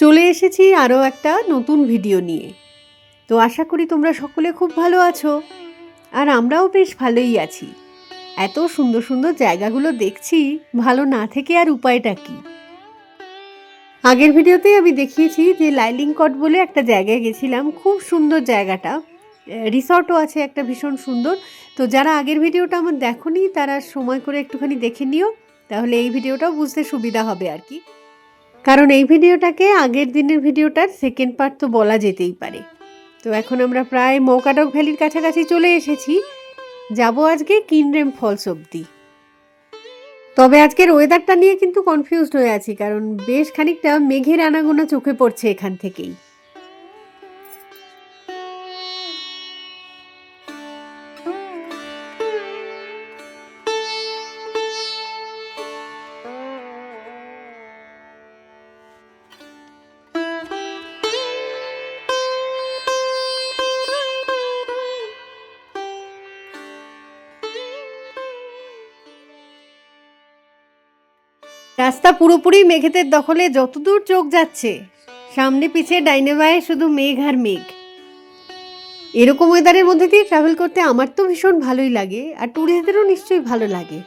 চলে এসেছি আরও একটা নতুন ভিডিও নিয়ে। তো আশা করি তোমরা সকলে খুব ভালো আছো। আর আমরাও বেশ ভালোই আছি। এত সুন্দর সুন্দর জায়গাগুলো দেখছি, ভালো না থেকে আর উপায়টা কি? আগের ভিডিওতেই আমি দেখিয়েছি যে লাইলিং কট বলে একটা জায়গায় গেছিলাম, খুব সুন্দর জায়গাটা। রিসর্টও আছে একটা ভীষণ সুন্দর। তো যারা আগের ভিডিওটা আমার দেখোনি, তারা সময় করে একটুখানি দেখে নিও, তাহলে এই ভিডিওটাও বুঝতে সুবিধা হবে আর কি। কারণ এই ভিডিওটাকে আগের দিনের ভিডিওটার সেকেন্ড পার্ট তো বলা যেতেই পারে। তো এখন আমরা প্রায় মৌকাটক ভ্যালির কাছাকাছি চলে এসেছি। যাব আজকে কিনরেম ফলস অবধি। তবে আজকের ওয়েদারটা নিয়ে কিন্তু কনফিউজড হয়ে আছি, কারণ বেশ খানিকটা মেঘের আনাগোনা চোখে পড়ছে এখান থেকেই। রাস্তা পুরোপুরি মেঘেদের দখলে যতদূর চোখ যাচ্ছে, সামনে পিছে ডাইনে বায়ে শুধু মেঘ আর মেঘ। এরকম ওয়েদারের মধ্যে দিয়ে ট্রাভেল করতে আমার তো ভীষণ ভালোই লাগে, আর ট্যুরিস্টদেরও নিশ্চয়ই ভালো লাগে।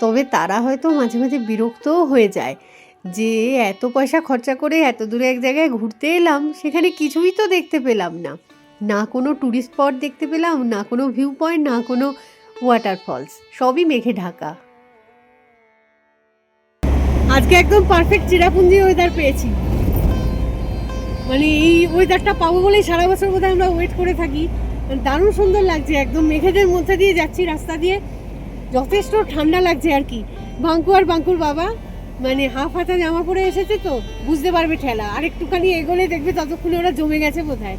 তবে তারা হয়তো মাঝে মাঝে বিরক্তও হয়ে যায় যে, এত পয়সা খরচা করে এত দূরে এক জায়গায় ঘুরতে এলাম, সেখানে কিছুই তো দেখতে পেলাম না। না কোনো ট্যুরিস্ট স্পট দেখতে পেলাম, না কোনো ভিউ পয়েন্ট না কোনো ওয়াটারফলস সবই মেঘে ঢাকা। আজকে একদম পারফেক্ট চিরাপুঞ্জি ওয়েদার পেয়েছি। মানে এই ওয়েদারটা পাবো বলেই সারা বছর বোধহয় আমরা ওয়েট করে থাকি। দারুণ সুন্দর লাগছে, একদম মেঘেদের মধ্যে দিয়ে যাচ্ছি রাস্তা দিয়ে। যথেষ্ট ঠান্ডা লাগছে আর কি। বাঙ্কু আর বাঙ্কুর বাবা মানে হাফ হাতা জামা পরে এসেছে তো, বুঝতে পারবে ঠেলা। আর একটুখানি এগোলে দেখবে ততক্ষণে ওরা জমে গেছে বোধহয়।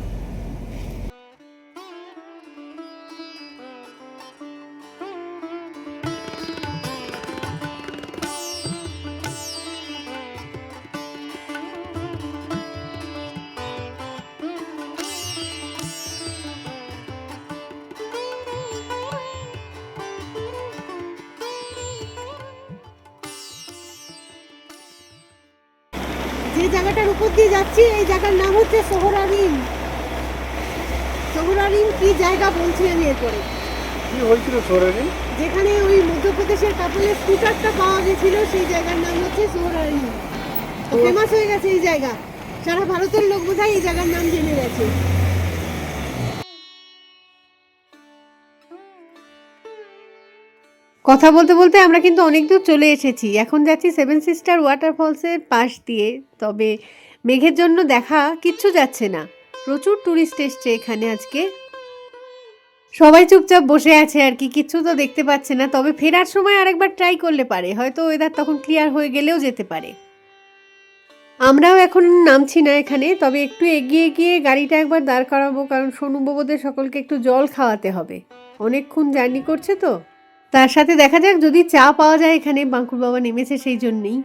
যে জায়গাটার উপর দিয়ে যাচ্ছি। এই জায়গার নাম হচ্ছে সোহরারিম সোহরারিম কি জায়গা বলছি আমি এরপরে। কি হয়েছিল সোহরারিম যেখানে ওই মধ্যপ্রদেশের কাপড়ের স্কুটারটা পাওয়া গেছিল সেই জায়গার নাম হচ্ছে সোহরারিম ফেমাস হয়ে গেছে এই জায়গা। সারা ভারতের লোক বোধহয় এই জায়গার নাম জেনে গেছে। কথা বলতে বলতে আমরা কিন্তু অনেক দূর চলে এসেছি। এখন যাচ্ছি সেভেন সিস্টার ওয়াটারফলসের পাশ দিয়ে। তবে মেঘের জন্য দেখা কিচ্ছু যাচ্ছে না। প্রচুর ট্যুরিস্ট এসছে এখানে আজকে। সবাই চুপচাপ বসে আছে আর কি, কিচ্ছু তো দেখতে পাচ্ছে না। তবে ফেরার সময় আরেকবার ট্রাই করলে পারে। হয়তো ওয়েদার তখন ক্লিয়ার হয়ে গেলেও যেতে পারে। আমরাও এখন নামছি না এখানে, তবে একটু এগিয়ে গিয়ে গাড়িটা একবার দাঁড় করাবো, কারণ সোনুবাবুদের সকলকে একটু জল খাওয়াতে হবে। অনেকক্ষণ জার্নি করছে তো। তার সাথে দেখা যাক যদি চা পাওয়া যায় এখানে বাঙ্কুর বাবা নেমেছে সেই জন্যই।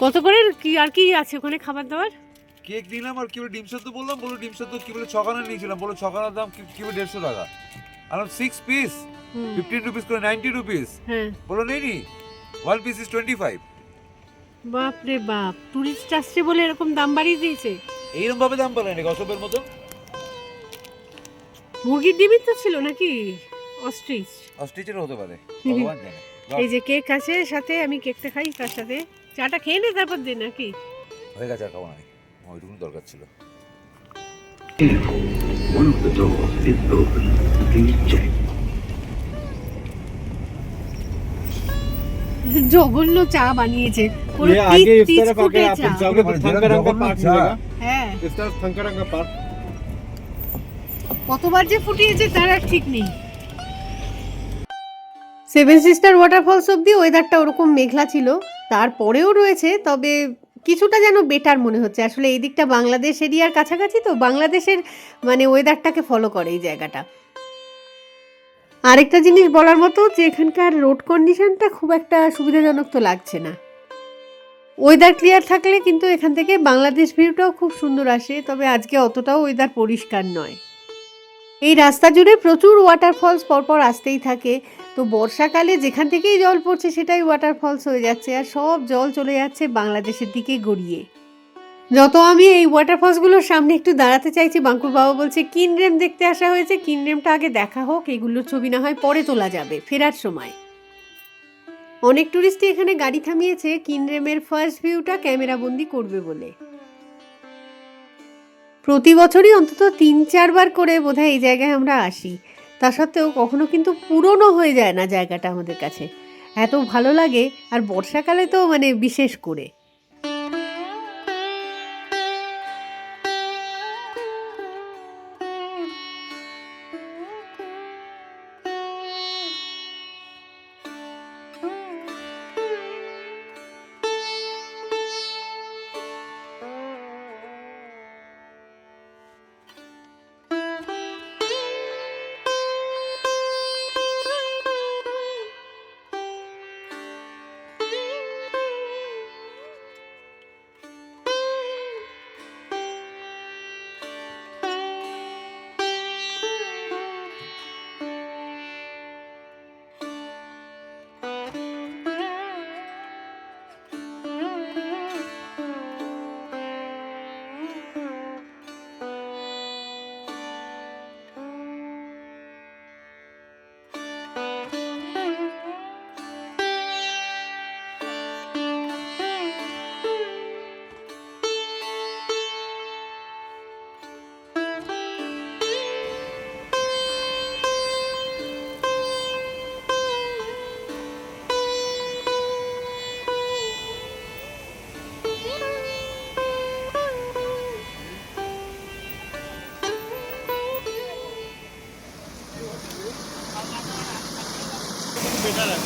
কত করে? কি আর কি আছে ওখানে খাবার দাবার? কেক নিলাম আর কি বলে ডিম সেদ্ধ বললাম বলো ডিম সেদ্ধ কি বলে ছখানা নিয়েছিলাম বলো ছখানার দাম কি- কি বলে দেড়শো টাকা। আর six piece hmm, fifteen rupees করে নাইনটি রুপিস হ্যাঁ। বলো নেই নি one piece is twenty five বাপ রে বাপ টুরিস্ট আসছে বলে এরকম দাম বাড়িয়ে দিয়েছে? এইরকম ভাবে দাম পারে নাকি অসবের মতো মুরগির ডিমই তো ছিল নাকি? অস্ট্রিচ। অস্ট্রিচের হতে পারে এই যে কেক আছে সাথে আমি কেকটা খাই তার সাথে চাটা খেয়ে তারপর নাকি হয়ে গেছে আর খাব না দরকার ছিল। জঘন্য চা বানিয়েছে। হ্যাঁ। কতবার যে ফুটিয়েছে তার আর ঠিক নেই। সেভেন সিস্টার ওয়াটারফলস অব্দি ওয়েদারটা ওরকম মেঘলা ছিল। তারপরেও রয়েছে, তবে কিছুটা যেন বেটার মনে হচ্ছে। আসলে এই দিকটা বাংলাদেশ এরিয়ার কাছাকাছি তো, বাংলাদেশের মানে ওয়েদারটাকে ফলো করে এই জায়গাটা। আরেকটা জিনিস বলার মতো যে এখানকার রোড কন্ডিশনটা খুব একটা সুবিধাজনক তো লাগছে না। ওয়েদার ক্লিয়ার থাকলে কিন্তু এখান থেকে বাংলাদেশ ভিউটাও খুব সুন্দর আসে, তবে আজকে অতটাও ওয়েদার পরিষ্কার নয়। এই রাস্তা জুড়ে প্রচুর ওয়াটারফলস পরপর আসতেই থাকে। তো বর্ষাকালে যেখান থেকেই জল পড়ছে সেটাই ওয়াটারফলস হয়ে যাচ্ছে আর সব জল চলে যাচ্ছে বাংলাদেশের দিকে গড়িয়ে। যত আমি এই ওয়াটারফলসগুলোর সামনে একটু দাঁড়াতে চাইছি, বাঙ্কুর বাবা বলছে, কিনরেম দেখতে আসা হয়েছে, কিনরেমটা আগে দেখা হোক, এগুলোর ছবি না হয় পরে তোলা যাবে, ফেরার সময়। অনেক টুরিস্টই এখানে গাড়ি থামিয়েছে, কিনরেমের ফার্স্ট ভিউটা ক্যামেরাবন্দি করবে বলে। প্রতি বছরই অন্তত তিন চারবার করে বোধহয় এই জায়গায় আমরা আসি। তা সত্ত্বেও কখনো কিন্তু পুরনো হয়ে যায় না জায়গাটা আমাদের কাছে। এত ভালো লাগে, আর বর্ষাকালে তো মানে বিশেষ করে। এখানে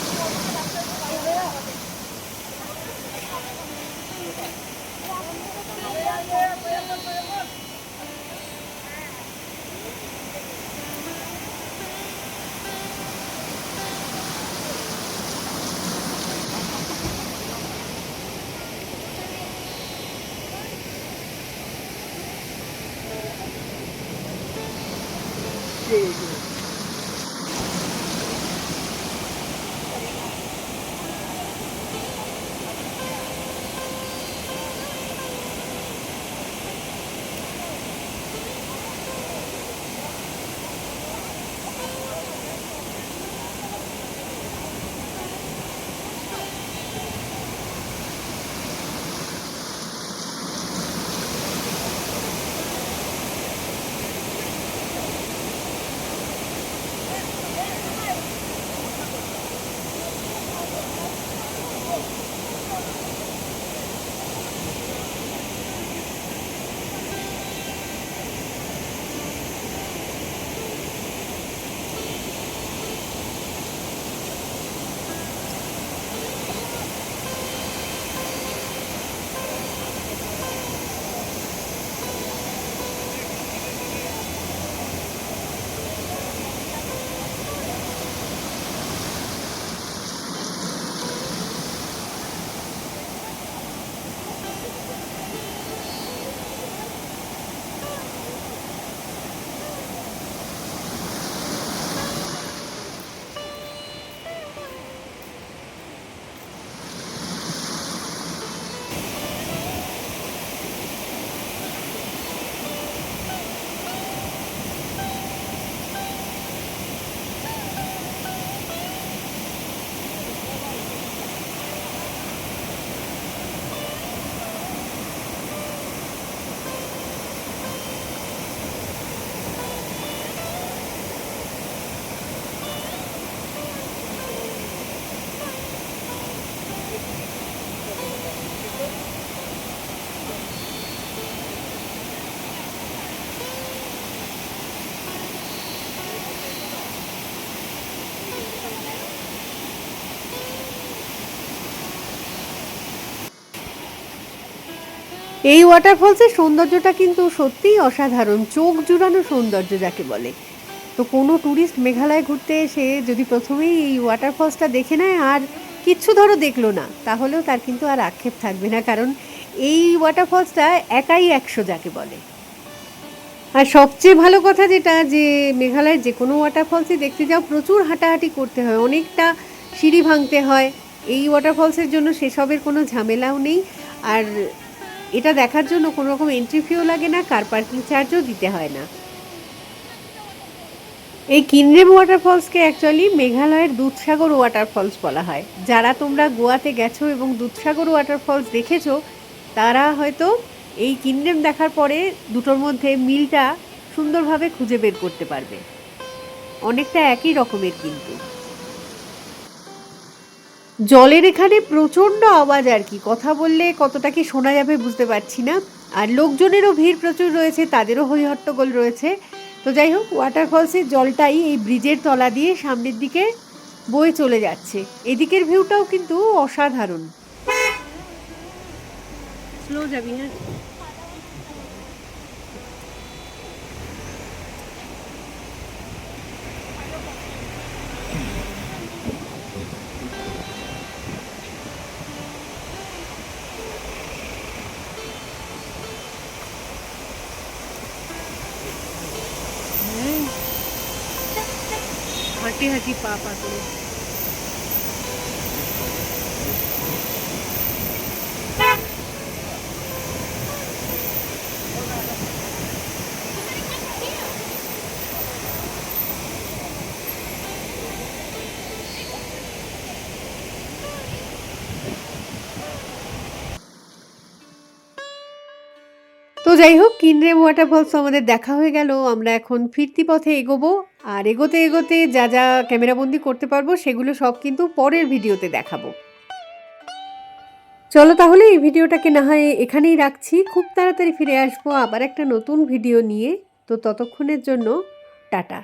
এই ওয়াটারফলসের সৌন্দর্যটা কিন্তু সত্যিই অসাধারণ, চোখ জুড়ানো সৌন্দর্য যাকে বলে। তো কোনো ট্যুরিস্ট মেঘালয় ঘুরতে এসে যদি প্রথমেই এই ওয়াটারফলসটা দেখে নেয় আর কিচ্ছু ধরো দেখল না, তাহলেও তার কিন্তু আর আক্ষেপ থাকবে না, কারণ এই ওয়াটারফলসটা একাই একশো যাকে বলে। আর সবচেয়ে ভালো কথা যেটা যে মেঘালয়ের যে কোনো ওয়াটারফলসে দেখতে যাও, প্রচুর হাঁটাহাঁটি করতে হয়, অনেকটা সিঁড়ি ভাঙতে হয়। এই ওয়াটারফলসের জন্য সেসবের কোনো ঝামেলাও নেই। আর এটা দেখার জন্য কোনো রকম এন্ট্রি ফিও লাগে না কার পার্কিং চার্জও দিতে হয় না। এই কিনরেম ওয়াটারফলসকে অ্যাকচুয়ালি মেঘালয়ের দুধসাগর ওয়াটারফলস বলা হয়। যারা তোমরা গোয়াতে গেছো এবং দুধসাগর ওয়াটারফলস দেখেছ, তারা হয়তো এই কিনরেম দেখার পরে দুটোর মধ্যে মিলটা সুন্দরভাবে খুঁজে বের করতে পারবে। অনেকটা একই রকমের কিন্তু। জলের এখানে প্রচণ্ড আওয়াজ আর কি। কথা বললে কতটা কি শোনা যাবে বুঝতে পারছি না। আর লোকজনেরও ভিড় প্রচুর রয়েছে, তাদেরও হইহট্টগোল রয়েছে। তো যাই হোক ওয়াটারফলসের জলটাই এই ব্রিজের তলা দিয়ে সামনের দিকে বয়ে চলে যাচ্ছে। এদিকের ভিউটাও কিন্তু অসাধারণ। স্লো যাবি হ্যাঁ? হাঁটি হাঁটি পা পা তো যাই হোক কিনরেম ওয়াটারফলস আমাদের দেখা হয়ে গেল। আমরা এখন ফিরতি পথে এগোবো। আর এগোতে এগোতে যা যা ক্যামেরাবন্দি করতে পারব, সেগুলো সব কিন্তু পরের ভিডিওতে দেখাবো। চলো তাহলে এই ভিডিওটাকে না হয় এখানেই রাখছি। খুব তাড়াতাড়ি ফিরে আসব আবার একটা নতুন ভিডিও নিয়ে। তো ততক্ষণের জন্য টাটা।